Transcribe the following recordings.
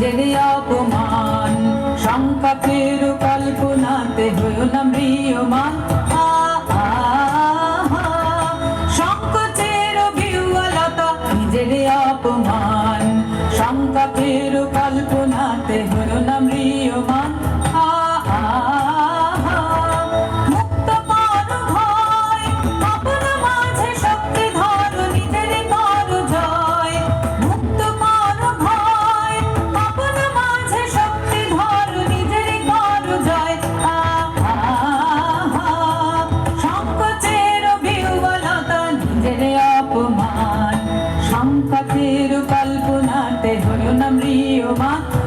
নিজের অপমান। শঙ্কা ফের কল্পনাতে হয়েও না মৃয়মান শঙ্কচের বিহলতা নিজের অপমান। শঙ্কা ফের কল্পনাতে হয়েও I un hombre, yo.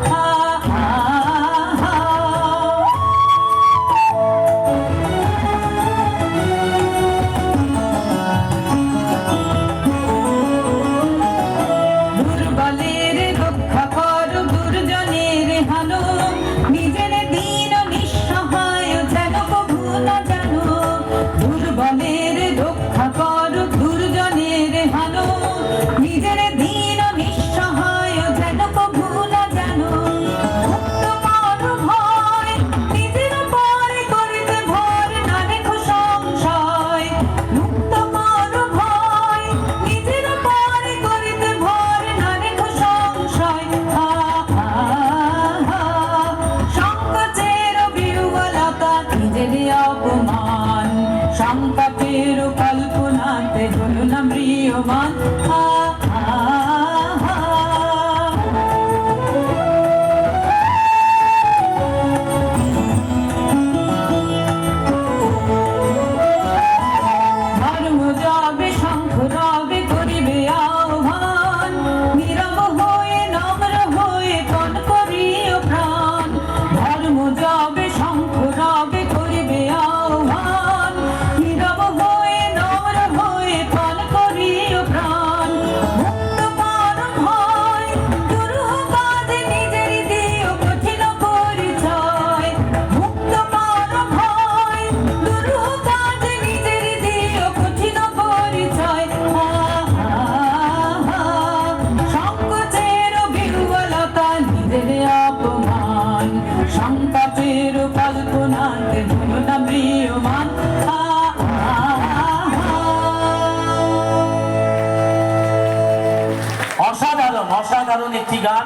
তাদেরই অপমান। সংকটের কল্পনাতে হল না ম্রিয়মান অসাধারণ অসাধারণ একটি গান।